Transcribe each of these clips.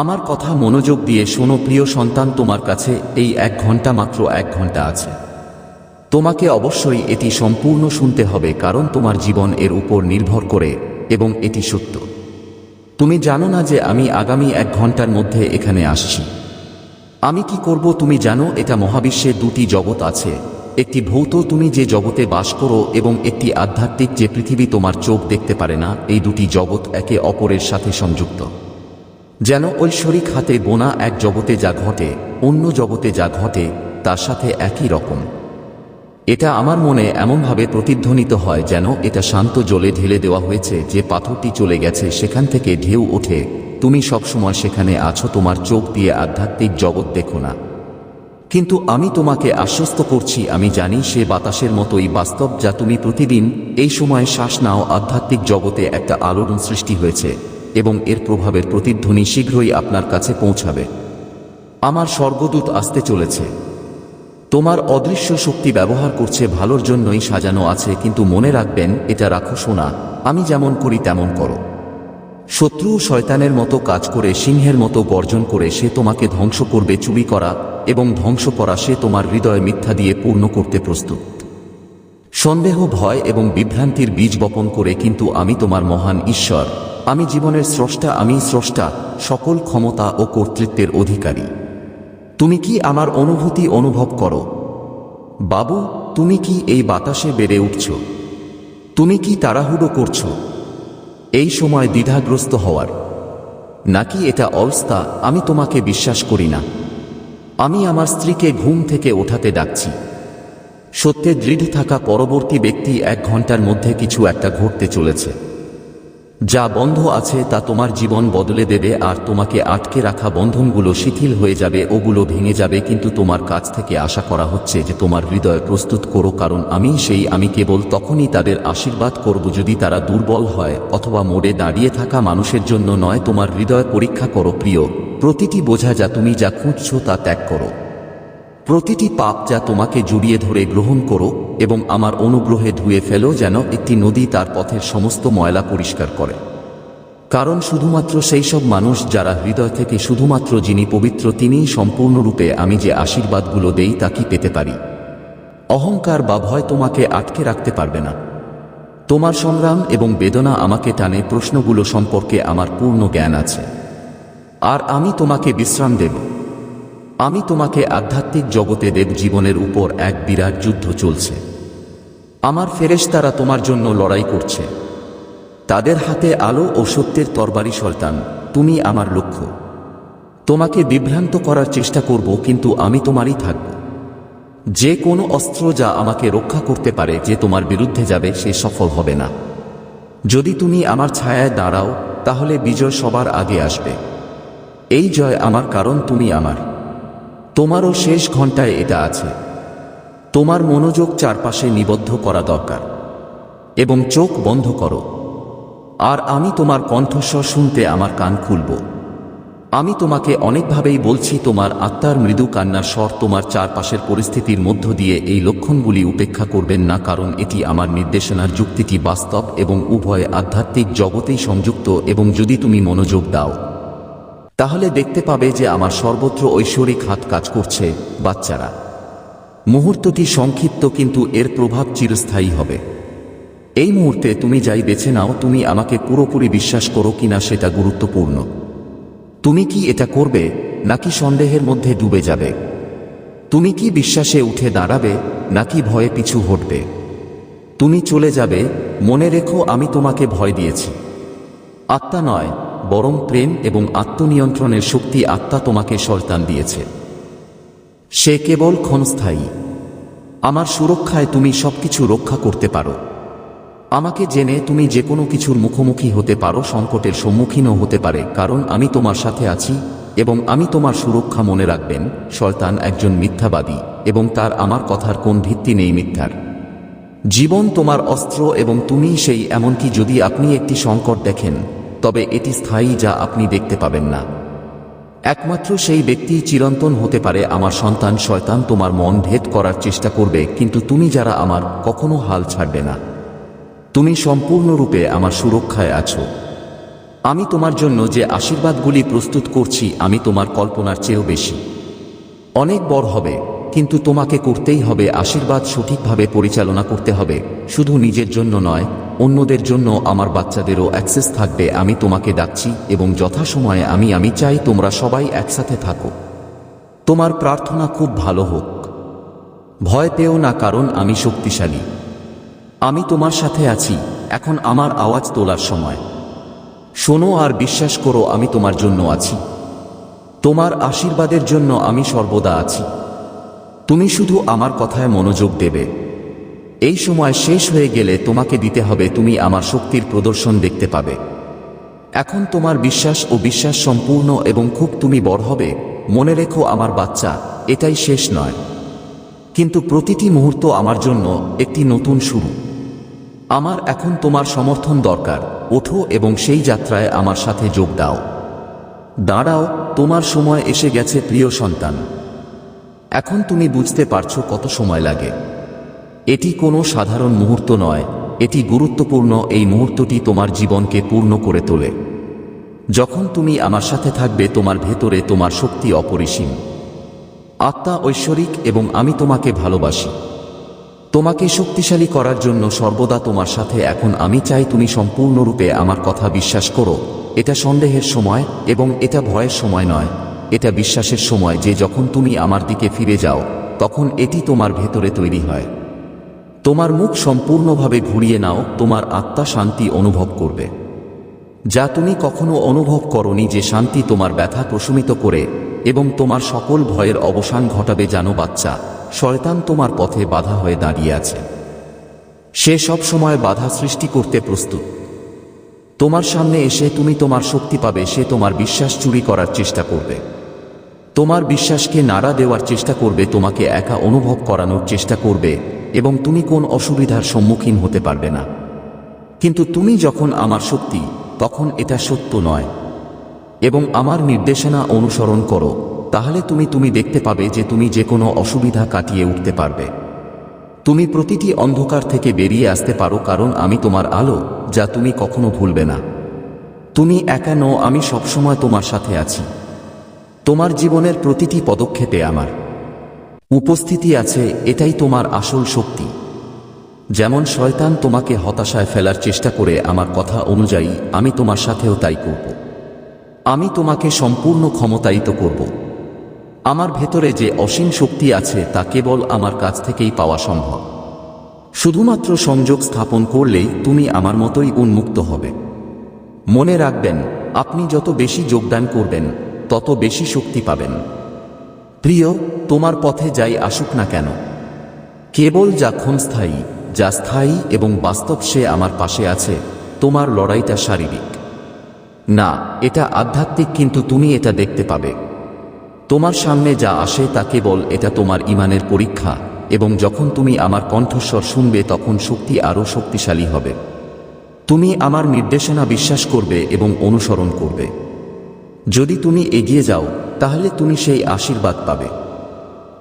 আমার কথা মনোযোগ দিয়ে শোনো প্রিয় সন্তান, তোমার কাছে এই এক ঘণ্টা মাত্র এক ঘণ্টা আছে। তোমাকে অবশ্যই এটি সম্পূর্ণ শুনতে হবে, কারণ তোমার জীবন এর উপর নির্ভর করে এবং এটি সত্য। তুমি জানো না যে আমি আগামী এক ঘণ্টার মধ্যে এখানে আসছি। আমি কি করব তুমি জানো, এটা মহাবিশ্বে দুটি জগৎ আছে। একটি ভৌত, তুমি যে জগতে বাস করো, এবং একটি আধ্যাত্মিক যে পৃথিবী তোমার চোখ দেখতে পারে না, এই দুটি জগৎ একে অপরের সাথে সংযুক্ত। যেন ঐশ্বরিক হাতে বোনা এক জগতে যা ঘটে, অন্য জগতে যা ঘটে, তার সাথে একই রকম। এটা আমার মনে এমনভাবে প্রতিধ্বনিত হয় যেন এটা শান্ত জলে ঢেলে দেওয়া হয়েছে, যে পাথরটি চলে গেছে সেখান থেকে ঢেউ ওঠে, তুমি সবসময় সেখানে আছো, তোমার চোখ দিয়ে আধ্যাত্মিক জগৎ দেখো না। কিন্তু আমি তোমাকে আশ্বস্ত করছি, আমি জানি সে বাতাসের মতোই বাস্তব যা তুমি প্রতিদিন এই সময় শ্বাস নাও, আধ্যাত্মিক জগতে একটা আলোড়ন সৃষ্টি হয়েছে। এবং এর প্রভাবের প্রতিধ্বনি শীঘ্রই আপনার কাছে পৌঁছাবে। আমার স্বর্গদূত আসতে চলেছে। তোমার অদৃশ্য শক্তি ব্যবহার করছে ভালোর জন্যই সাজানো আছে, কিন্তু মনে রাখবেন, এটা রাখো শোনা আমি যেমন করি তেমন করো। শত্রু শয়তানের মতো কাজ করে, সিংহের মতো গর্জন করে, সে তোমাকে ধ্বংস করবে চুরি করা, এবং ধ্বংস করা সে তোমার হৃদয় মিথ্যা দিয়ে পূর্ণ করতে প্রস্তুত। সন্দেহ, ভয় এবং বিভ্রান্তির বীজ বপন করে, কিন্তু আমি তোমার মহান ঈশ্বর। আমি জীবনের স্রষ্টা, আমি স্রষ্টা, সকল ক্ষমতা ও কর্তৃত্বের অধিকারী। তুমি কি আমার অনুভূতি অনুভব করো? বাবু, তুমি কি এই বাতাসে বেড়ে উঠছ? তুমি কি তাড়াহুড়ো করছ? এই সময় দ্বিধাগ্রস্ত হওয়ার। নাকি এটা অবস্থা আমি তোমাকে বিশ্বাস করি না। আমি আমার স্ত্রীকে ঘুম থেকে ওঠাতে ডাকছি। সত্যে দৃঢ় থাকা পরবর্তী ব্যক্তি এক ঘণ্টার মধ্যে কিছু একটা ঘটতে চলেছে। যা বন্ধ আছে তা তোমার জীবন বদলে দেবে আর তোমাকে আটকে রাখা বন্ধনগুলো শিথিল হয়ে যাবে, ওগুলো ভেঙে যাবে। কিন্তু তোমার কাছ থেকে আশা করা হচ্ছে যে তোমার হৃদয় প্রস্তুত করো, কারণ আমি সেই, আমি কেবল তখনই তাদের আশীর্বাদ করব যদি তারা দুর্বল হয় অথবা মোড়ে দাঁড়িয়ে থাকা মানুষের জন্য নয়। তোমার হৃদয় পরীক্ষা করো, প্রিয়। প্রতিটি বোঝা যা তুমি যা খুঁজছো তা ত্যাগ করো। প্রতিটি পাপ যা তোমাকে জুড়িয়ে ধরে গ্রহণ করো এবং আমার অনুগ্রহে ধুয়ে ফেলো যেন একটি নদী তার পথের সমস্ত ময়লা পরিষ্কার করে। কারণ শুধুমাত্র সেই সব মানুষ যারা হৃদয় থেকে শুধুমাত্র যিনি পবিত্র তিনিই সম্পূর্ণরূপে আমি যে আশীর্বাদগুলো দেই তা কি পেতে পারি? অহংকার বা ভয় তোমাকে আটকে রাখতে পারবে না। তোমার সংগ্রাম এবং বেদনা আমাকে টানে প্রশ্নগুলো সম্পর্কে আমার পূর্ণ জ্ঞান আছে। আর আমি তোমাকে বিশ্রাম দেব। আমি তোমাকে আধ্যাত্মিক জগতে দেব জীবনের উপর এক বিরাট যুদ্ধ চলছে। আমার ফেরেশতারা তোমার জন্য লড়াই করছে। তাদের হাতে আলো ও সত্যের তরবারি সল্তান তুমি আমার লক্ষ্য। তোমাকে বিভ্রান্ত করার চেষ্টা করব, কিন্তু আমি তোমারই থাকব। যে কোনো অস্ত্র যা আমাকে রক্ষা করতে পারে, যে তোমার বিরুদ্ধে যাবে, সে সফল হবে না। যদি তুমি আমার ছায়ায় দাঁড়াও, তাহলে বিজয় সবার আগে আসবে। এই জয় আমার, কারণ তুমি আমার। তোমারও শেষ ঘন্টায় এটা আছে। তোমার মনোযোগ চারপাশে নিবদ্ধ করা দরকার। এবং চোখ বন্ধ করো। আর আমি তোমার কণ্ঠস্বর শুনতে আমার কান খুলব। আমি তোমাকে অনেকভাবেই বলছি, তোমার আত্মার মৃদু কান্নার স্বর তোমার চারপাশের পরিস্থিতির মধ্য দিয়ে এই লক্ষণগুলি উপেক্ষা করবেন না, কারণ এটি আমার নির্দেশনার যুক্তিটি বাস্তব এবং উভয় আধ্যাত্মিক জগতেই সংযুক্ত এবং যদি তুমি মনোযোগ দাও তাহলে দেখতে পাবে যে আমার সর্বত্র ঐশ্বরিক হাত কাজ করছে, বাচ্চারা। মুহূর্তটি সংক্ষিপ্ত কিন্তু এর প্রভাব চিরস্থায়ী হবে। এই মুহূর্তে তুমি যাই বেছে নাও, তুমি আমাকে পুরোপুরি বিশ্বাস করো কিনা সেটা গুরুত্বপূর্ণ। তুমি কি এটা করবে, নাকি সন্দেহের মধ্যে ডুবে যাবে? তুমি কি বিশ্বাসে উঠে দাঁড়াবে, নাকি ভয়ে পিছু হটবে? তুমি চলে যাবে, মনে রেখো আমি তোমাকে ভয় দিয়েছি। আত্মা নয় বরং প্রেম এবং আত্মনিয়ন্ত্রণের শক্তি আত্মা তোমাকে সন্তান দিয়েছে। সে কেবল ক্ষণস্থায়ী। আমার সুরক্ষায় তুমি সবকিছু রক্ষা করতে পারো। আমাকে জেনে তুমি যে কোনো কিছুর মুখোমুখি হতে পারো, সংকটের সম্মুখীনও হতে পারে, কারণ আমি তোমার সাথে আছি এবং আমি তোমার সুরক্ষা মনে রাখবেন, শয়তান একজন মিথ্যাবাদী এবং তার আমার কথার কোন ভিত্তি নেই মিথ্যার। জীবন তোমার অস্ত্র এবং তুমি সেই, এমনকি যদি আপনি একটি সংকট দেখেন তবে এটি স্থায়ী যা আপনি দেখতে পাবেন না। একমাত্র সেই ব্যক্তি চিরন্তন হতে পারে, আমার সন্তান শয়তান তোমার মন ভেদ করার চেষ্টা করবে, কিন্তু তুমি যারা আমার, কখনো হাল ছাড়বে না। তুমি সম্পূর্ণরূপে আমার সুরক্ষায় আছো। আমি তোমার জন্য যে আশীর্বাদগুলি প্রস্তুত করছি, আমি তোমার কল্পনার চেয়েও বেশি। অনেক বড় হবে কিন্তু তোমাকে করতেই হবে আশীর্বাদ সঠিকভাবে পরিচালনা করতে হবে। শুধু নিজের জন্য নয়, অন্যদের জন্য আমার বাচ্চাদেরও অ্যাক্সেস থাকবে, আমি তোমাকে ডাকছি এবং যথাসময়ে আমি আমি চাই তোমরা সবাই একসাথে থাকো। তোমার প্রার্থনা খুব ভালো হোক। ভয় পেও না, কারণ আমি শক্তিশালী। আমি তোমার সাথে আছি, এখন আমার আওয়াজ তোলার সময়। শোনো আর বিশ্বাস করো, আমি তোমার জন্য আছি। তোমার আশীর্বাদের জন্য আমি সর্বদা আছি। তুমি শুধু আমার কথায় মনোযোগ দেবে। এই সময় শেষ হয়ে গেলে তোমাকে দিতে হবে তুমি আমার শক্তির প্রদর্শন দেখতে পাবে। এখন তোমার বিশ্বাস ও বিশ্বাস সম্পূর্ণ এবং খুব তুমি বড় হবে। মনে রেখো আমার বাচ্চা, এটাই শেষ নয়। কিন্তু প্রতিটি মুহূর্ত আমার জন্য একটি নতুন শুরু। আমার এখন তোমার সমর্থন দরকার। ওঠো এবং সেই যাত্রায় আমার সাথে যোগ দাও। দাঁড়াও, তোমার সময় এসে গেছে প্রিয় সন্তান। এখন তুমি বুঝতে পারছ কত সময় লাগে। এটি কোনো সাধারণ মুহূর্ত নয়, এটি গুরুত্বপূর্ণ এই মুহূর্তটি তোমার জীবনকে পূর্ণ করে তোলে। যখন তুমি আমার সাথে থাকবে, তোমার ভেতরে তোমার শক্তি অপরিসীম। আত্মা ঐশ্বরিক এবং আমি তোমাকে ভালোবাসি। তোমাকে শক্তিশালী করার জন্য সর্বদা তোমার সাথে এখন আমি চাই তুমি সম্পূর্ণরূপে আমার কথা বিশ্বাস করো। এটা সন্দেহের সময় এবং এটা ভয়ের সময় নয়। এটা বিশ্বাসের সময় যে যখন তুমি আমার দিকে ফিরে যাও, তখন এটি তোমার ভেতরে তৈরি হয়। তোমার মুখ সম্পূর্ণভাবে ঘুরিয়ে নাও, তোমার আত্মা শান্তি অনুভব করবে। যা তুমি কখনো অনুভব করনি যে শান্তি তোমার ব্যথা প্রশমিত করে এবং তোমার সকল ভয়ের অবসান ঘটাবে জানো বাচ্চা, শয়তান তোমার পথে বাধা হয়ে দাঁড়িয়ে আছে। সে সব সময় বাধা সৃষ্টি করতে প্রস্তুত। তোমার সামনে এসে তুমি তোমার শক্তি পাবে, সে তোমার বিশ্বাস চুরি করার চেষ্টা করবে। তোমার বিশ্বাসকে নাড়া দেওয়ার চেষ্টা করবে, তোমাকে একা অনুভব করানোর চেষ্টা করবে, এবং তুমি কোন অসুবিধার সম্মুখীন হতে পারবে না। কিন্তু তুমি যখন আমার শক্তি, তখন এটা সত্য নয়। এবং আমার নির্দেশনা অনুসরণ করো, তাহলে তুমি তুমি দেখতে পাবে যে তুমি যে কোনো অসুবিধা কাটিয়ে উঠতে পারবে। তুমি প্রতিটি অন্ধকার থেকে বেরিয়ে আসতে পারো, কারণ আমি তোমার আলো, যা তুমি কখনো ভুলবে না। তুমি একা নও, আমি সবসময় তোমার সাথে আছি। তোমার জীবনের প্রতিটি পদক্ষেপে আমার উপস্থিতি আছে, এটাই তোমার আসল শক্তি। যেমন শয়তান তোমাকে হতাশায় ফেলার চেষ্টা করে আমার কথা অনুযায়ী আমি তোমার সাথেও তাই করব। আমি তোমাকে সম্পূর্ণ ক্ষমতায়িত করব। আমার ভেতরে যে অসীম শক্তি আছে, তা কেবল আমার কাছ থেকেই পাওয়া সম্ভব। শুধুমাত্র সংযোগ স্থাপন করলেই তুমি আমার মতোই উন্মুক্ত হবে। মনে রাখবেন, আপনি যত বেশি যোগদান করবেন তত বেশি শক্তি পাবেন। প্রিয়, তোমার পথে যাই আসুক না কেন। কেবল যা ক্ষণস্থায়ী যা স্থায়ী এবং বাস্তব সে আমার পাশে আছে, তোমার লড়াইটা শারীরিক। না, এটা আধ্যাত্মিক কিন্তু তুমি এটা দেখতে পাবে। তোমার সামনে যা আসে তা কেবল এটা তোমার ইমানের পরীক্ষা এবং যখন তুমি আমার কণ্ঠস্বর শুনবে তখন শক্তি আরও শক্তিশালী হবে। তুমি আমার নির্দেশনা বিশ্বাস করবে এবং অনুসরণ করবে। যদি তুমি এগিয়ে যাও, তাহলে তুমি সেই আশীর্বাদ পাবে।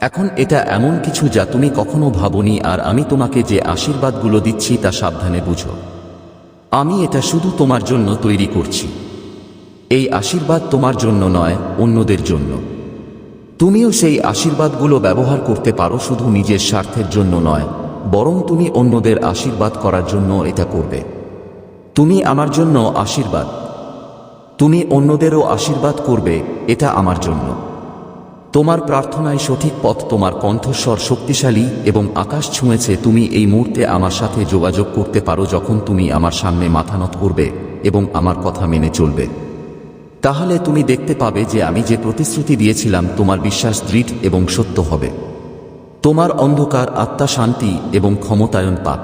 এখন এটা এমন কিছু যা তুমি কখনো ভাবনি আর আমি তোমাকে যে আশীর্বাদগুলো দিচ্ছি তা সাবধানে বুঝো। আমি এটা শুধু তোমার জন্য তৈরি করছি। এই আশীর্বাদ তোমার জন্য নয়, অন্যদের জন্য। তুমিও সেই আশীর্বাদগুলো ব্যবহার করতে পারো শুধু নিজের স্বার্থের জন্য নয়, বরং তুমি অন্যদের আশীর্বাদ করার জন্য এটা করবে। তুমি আমার জন্য আশীর্বাদ। তুমি অন্যদেরও আশীর্বাদ করবে, এটা আমার জন্য। তোমার প্রার্থনায় সঠিক পথ তোমার কণ্ঠস্বর শক্তিশালী এবং আকাশ ছুঁয়েছে, তুমি এই মুহূর্তে আমার সাথে যোগাযোগ করতে পারো যখন তুমি আমার সামনে মাথা নত করবে এবং আমার কথা মেনে চলবে। তাহলে তুমি দেখতে পাবে যে আমি যে প্রতিশ্রুতি দিয়েছিলাম, তোমার বিশ্বাস দৃঢ় এবং সত্য হবে। তোমার অন্ধকার আত্মা শান্তি এবং ক্ষমতায়ন পাক।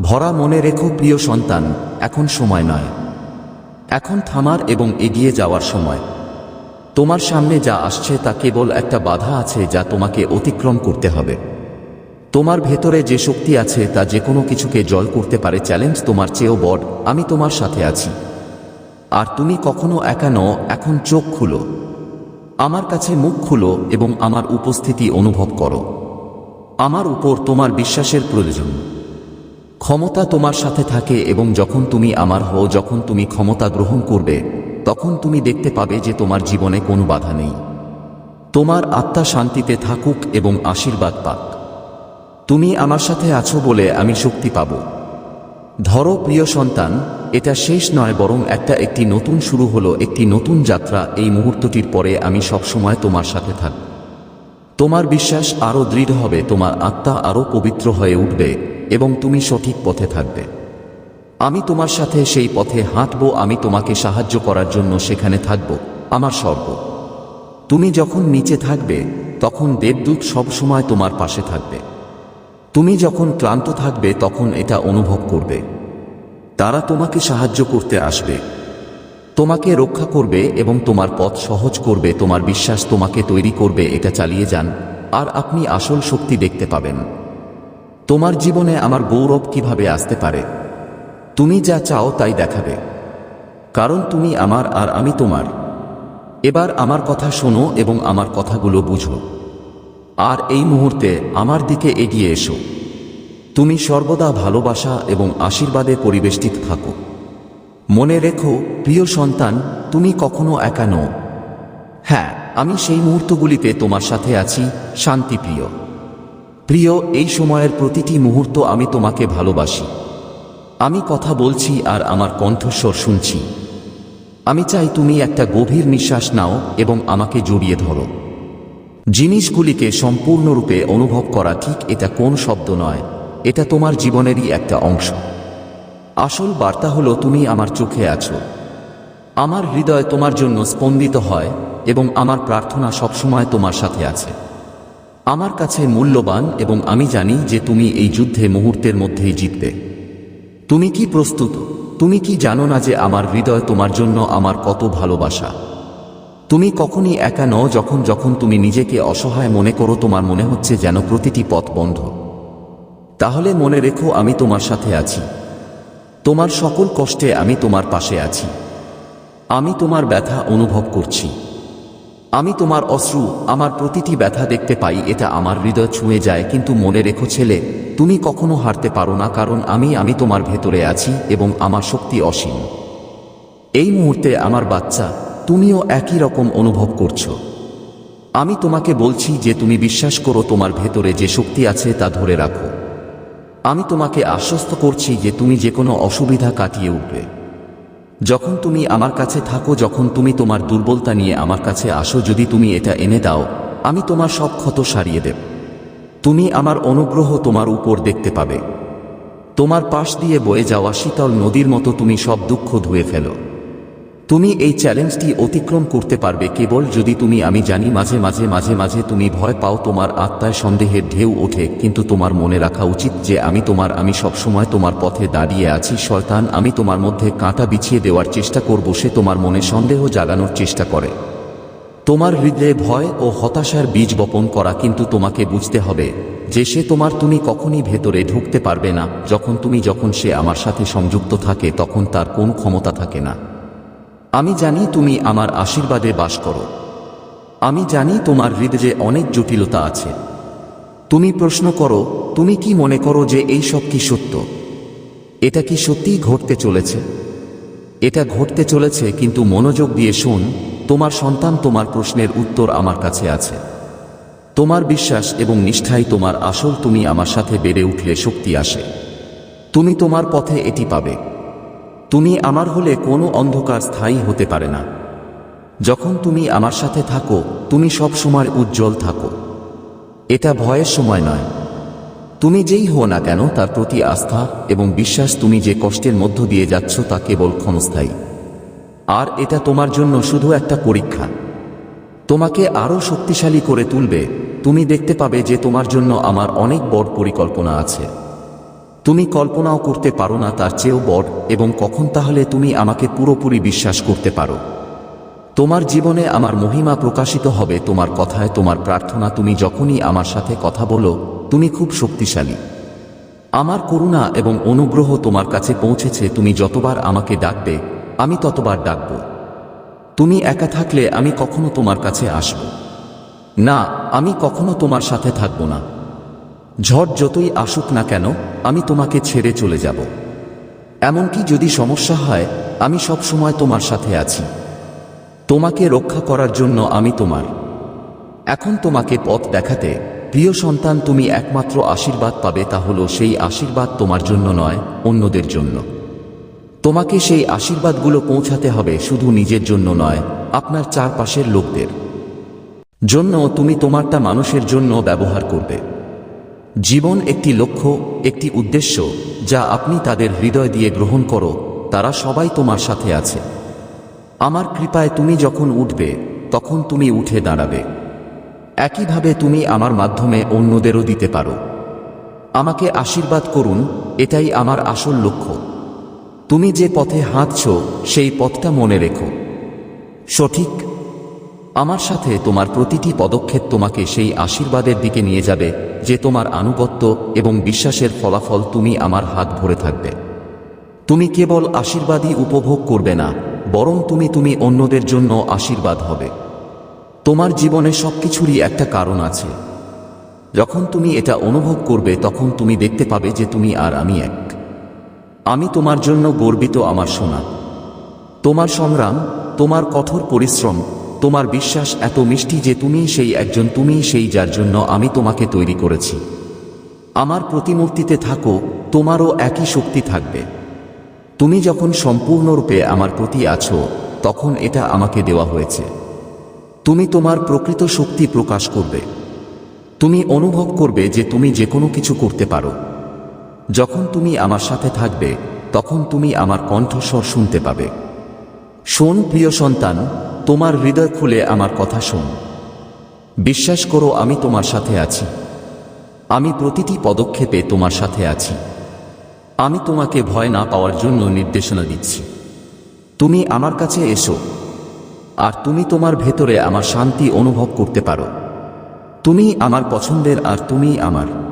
ভরা মনে রেখো, প্রিয় সন্তান, এখন সময় নয়। এখন থামার এবং এগিয়ে যাওয়ার সময়। তোমার সামনে যা আসছে তা কেবল একটা বাধা আছে যা তোমাকে অতিক্রম করতে হবে। তোমার ভেতরে যে শক্তি আছে তা যে কোনো কিছুকে জয় করতে পারে চ্যালেঞ্জ তোমার চেয়েও বড়, আমি তোমার সাথে আছি। আর তুমি কখনো একা নও, এখন চোখ খুলো। আমার কাছে মুখ খুলো এবং আমার উপস্থিতি অনুভব করো। আমার উপর তোমার বিশ্বাসের প্রয়োজন। ক্ষমতা তোমার সাথে থাকে এবং যখন তুমি আমার হও, যখন তুমি ক্ষমতা গ্রহণ করবে, তখন তুমি দেখতে পাবে যে তোমার জীবনে কোনো বাধা নেই। তোমার আত্মা শান্তিতে থাকুক এবং আশীর্বাদ পাক। তুমি আমার সাথে আছো বলে আমি শক্তি পাব। ধরো, প্রিয় সন্তান, এটা শেষ নয়, বরং একটা একটি নতুন শুরু হলো, একটি নতুন যাত্রা। এই মুহূর্তটির পরে আমি সবসময় তোমার সাথে থাকব তোমার বিশ্বাস আরও দৃঢ় হবে, তোমার আত্মা আরও পবিত্র হয়ে উঠবে। এবং তুমি সঠিক পথে থাকবে। আমি তোমার সাথে সেই পথে হাঁটব, আমি তোমাকে সাহায্য করার জন্য সেখানে থাকব, আমার স্বর্গ। তুমি যখন নিচে থাকবে, তখন দেবদূত সবসময় তোমার পাশে থাকবে। তুমি যখন ক্লান্ত থাকবে, তখন এটা অনুভব করবে। তারা তোমাকে সাহায্য করতে আসবে। তোমাকে রক্ষা করবে এবং তোমার পথ সহজ করবে, তোমার বিশ্বাস তোমাকে তৈরি করবে, এটা চালিয়ে যান, আর আপনি আসল শক্তি দেখতে পাবেন। তোমার জীবনে আমার গৌরব কীভাবে আসতে পারে? তুমি যা চাও তাই দেখাবে। কারণ তুমি আমার আর আমি তোমার। এবার আমার কথা শোনো এবং আমার কথাগুলো বুঝো। আর এই মুহূর্তে আমার দিকে এগিয়ে এসো। তুমি সর্বদা ভালোবাসা এবং আশীর্বাদে পরিবেষ্টিত থাকো। মনে রেখো, প্রিয় সন্তান, তুমি কখনো একা নও। হ্যাঁ আমি সেই মুহূর্তগুলিতে তোমার সাথে আছি, শান্তিপ্রিয়। প্রিয়, এই সময়ের প্রতিটি মুহূর্ত আমি তোমাকে ভালোবাসি। আমি কথা বলছি আর আমার কণ্ঠস্বর শুনছি। আমি চাই তুমি একটা গভীর নিঃশ্বাস নাও এবং আমাকে জড়িয়ে ধরো। জিনিসগুলিকে সম্পূর্ণরূপে অনুভব করা ঠিক এটা কোন শব্দ নয়, এটা তোমার জীবনেরই একটা অংশ। আসল বার্তা হলো, তুমি আমার চোখে আছো। আমার হৃদয় তোমার জন্য স্পন্দিত হয় এবং আমার প্রার্থনা সবসময় তোমার সাথে আছে। আমার কাছে মূল্যবান এবং আমি জানি যে তুমি এই যুদ্ধে মুহূর্তের মধ্যেই জিতবে। তুমি কি প্রস্তুত? তুমি কি জানো না যে আমার হৃদয় তোমার জন্য আমার কত ভালোবাসা? তুমি কখনই একা নও যখন যখন তুমি নিজেকে অসহায় মনে করো তোমার মনে হচ্ছে যেন প্রতিটি পথ বন্ধ। তাহলে মনে রেখো আমি তোমার সাথে আছি। তোমার সকল কষ্টে আমি তোমার পাশে আছি। আমি তোমার ব্যথা অনুভব করছি। আমি তোমার অশ্রু, আমার প্রতিটি ব্যথা দেখতে পাই, এটা আমার হৃদয় ছুঁয়ে যায়, কিন্তু মনে রেখো ছেলে, তুমি কখনো হারতে পারো না, কারণ আমি আমি তোমার ভেতরে আছি এবং আমার শক্তি অসীম। এই মুহূর্তে আমার বাচ্চা, তুমিও একই রকম অনুভব করছ। আমি তোমাকে বলছি যে তুমি বিশ্বাস করো তোমার ভেতরে যে শক্তি আছে তা ধরে রাখো। আমি তোমাকে আশ্বস্ত করছি যে তুমি যে কোনো অসুবিধা কাটিয়ে উঠবে। যখন তুমি আমার কাছে থাকো, যখন তুমি তোমার দুর্বলতা নিয়ে আমার কাছে আসো, যদি তুমি এটা এনে দাও, আমি তোমার সব ক্ষত সারিয়ে দেব। তুমি আমার অনুগ্রহ তোমার উপর দেখতে পাবে। তোমার পাশ দিয়ে বয়ে যাওয়া শীতল নদীর মতো তুমি সব দুঃখ ধুয়ে ফেলো। তুমি এই চ্যালেঞ্জটি অতিক্রম করতে পারবে কেবল যদি তুমি, আমি জানি মাঝে মাঝে মাঝে মাঝে তুমি ভয় পাও তোমার আত্মায় সন্দেহের ঢেউ ওঠে, কিন্তু তোমার মনে রাখা উচিত যে আমি তোমার, আমি সবসময় তোমার পথে দাঁড়িয়ে আছি। শয়তান, আমি তোমার মধ্যে কাঁটা বিছিয়ে দেওয়ার চেষ্টা করব, সে তোমার মনে সন্দেহ জাগানোর চেষ্টা করে। তোমার হৃদয়ে ভয় ও হতাশার বীজ বপন করা, কিন্তু তোমাকে বুঝতে হবে যে সে তোমার তুমি কখনই ভেতরে ঢুকতে পারবে না। যখন তুমি, যখন সে আমার সাথে সংযুক্ত থাকে, তখন তার কোন ক্ষমতা থাকে না। আমি জানি তুমি আমার আশীর্বাদে বাস করো। আমি জানি তোমার হৃদয়ে অনেক জটিলতা আছে। তুমি প্রশ্ন করো, তুমি কি মনে করো যে এই সব কি সত্য? এটা কি সত্যিই ঘটতে চলেছে? এটা ঘটতে চলেছে কিন্তু মনোযোগ দিয়ে শোন, তোমার সন্তান তোমার প্রশ্নের উত্তর আমার কাছে আছে। তোমার বিশ্বাস এবং নিষ্ঠাই তোমার আসল তুমি আমার সাথে বেড়ে উঠলে শক্তি আসে। তুমি তোমার পথে এটি পাবে। তুমি আমার হলে কোনো অন্ধকার স্থায়ী হতে পারে না। যখন তুমি আমার সাথে থাকো, তুমি সব সময় উজ্জ্বল থাকো। এটা ভয়ের সময় নয়। তুমি যেই হো না কেন, তার প্রতি আস্থা এবং বিশ্বাস তুমি যে কষ্টের মধ্য দিয়ে যাচ্ছ, তা কেবল ক্ষণস্থায়ী। আর এটা তোমার জন্য শুধু একটা পরীক্ষা। তোমাকে আরও শক্তিশালী করে তুলবে। তুমি দেখতে পাবে যে তোমার জন্য আমার অনেক বড় পরিকল্পনা আছে। তুমি কল্পনাও করতে পারো না তার চেয়েও বড়, এবং কখন তাহলে তুমি আমাকে পুরোপুরি বিশ্বাস করতে পারো? তোমার জীবনে আমার মহিমা প্রকাশিত হবে, তোমার কথায় তোমার প্রার্থনা, তুমি যখনই আমার সাথে কথা বলো, তুমি খুব শক্তিশালী। আমার করুণা এবং অনুগ্রহ তোমার কাছে পৌঁছেছে, তুমি যতবার আমাকে ডাকবে, আমি ততবার ডাকব। তুমি একা থাকলে আমি কখনো তোমার কাছে আসব। না, আমি কখনো তোমার সাথে থাকব না। ঝড় যতই আসুক না কেন, আমি তোমাকে ছেড়ে চলে যাব। এমনকি যদি সমস্যা হয়, আমি সব সময় তোমার সাথে আছি। তোমাকে রক্ষা করার জন্য আমি তোমার। এখন তোমাকে পথ দেখাতে, প্রিয় সন্তান, তুমি একমাত্র আশীর্বাদ পাবে, তা হলো সেই আশীর্বাদ তোমার জন্য নয়, অন্যদের জন্য। তোমাকে সেই আশীর্বাদগুলো পৌঁছাতে হবে, শুধু নিজের জন্য নয়, আপনার চারপাশের লোকদের। জন্য তুমি তোমারটা মানুষের জন্য ব্যবহার করবে। জীবন একটি লক্ষ্য, একটি উদ্দেশ্য, যা আপনি তাদের হৃদয় দিয়ে গ্রহণ করো, তারা সবাই তোমার সাথে আছে। আমার কৃপায় তুমি যখন উঠবে, তখন তুমি উঠে দাঁড়াবে। একইভাবে তুমি আমার মাধ্যমে অন্যদেরও দিতে পারো। আমাকে আশীর্বাদ করুন, এটাই আমার আসল লক্ষ্য। তুমি যে পথে হাঁটছ, সেই পথটা মনে রেখো। সঠিক। আমার সাথে তোমার প্রতিটি পদক্ষেপ তোমাকে সেই আশীর্বাদের দিকে নিয়ে যাবে যে তোমার আনুগত্য এবং বিশ্বাসের ফলাফল তুমি আমার হাত ভরে থাকবে। তুমি কেবল আশীর্বাদই উপভোগ করবে না, বরং তুমি তুমি অন্যদের জন্য আশীর্বাদ হবে। তোমার জীবনে সব কিছুরই একটা কারণ আছে। যখন তুমি এটা অনুভব করবে, তখন তুমি দেখতে পাবে যে তুমি আর আমি এক। আমি তোমার জন্য গর্বিত আমার সোনা। তোমার সংগ্রাম, তোমার কঠোর পরিশ্রম তোমার বিশ্বাস এত মিষ্টি যে তুমি সেই একজন, তুমি সেই যার জন্য আমি তোমাকে তৈরি করেছি। আমার প্রতিমূর্তিতে থাকো, তোমারও একই শক্তি থাকবে। তুমি যখন সম্পূর্ণরূপে আমার প্রতি আছো, তখন এটা আমাকে দেওয়া হয়েছে। তুমি তোমার প্রকৃত শক্তি প্রকাশ করবে। তুমি অনুভব করবে যে তুমি যে কোনো কিছু করতে পারো। যখন তুমি আমার সাথে থাকবে, তখন তুমি আমার কণ্ঠস্বর শুনতে পাবে। শোন প্রিয় সন্তান তোমার হৃদয় খুলে আমার কথা শোন। বিশ্বাস করো আমি তোমার সাথে আছি। আমি প্রতিটি পদক্ষেপে তোমার সাথে আছি। আমি তোমাকে ভয় না পাওয়ার জন্য নির্দেশনা দিচ্ছি। তুমি আমার কাছে এসো। আর তুমি তোমার ভেতরে আমার শান্তি অনুভব করতে পারো। তুমি আমার পছন্দের আর তুমি আমার।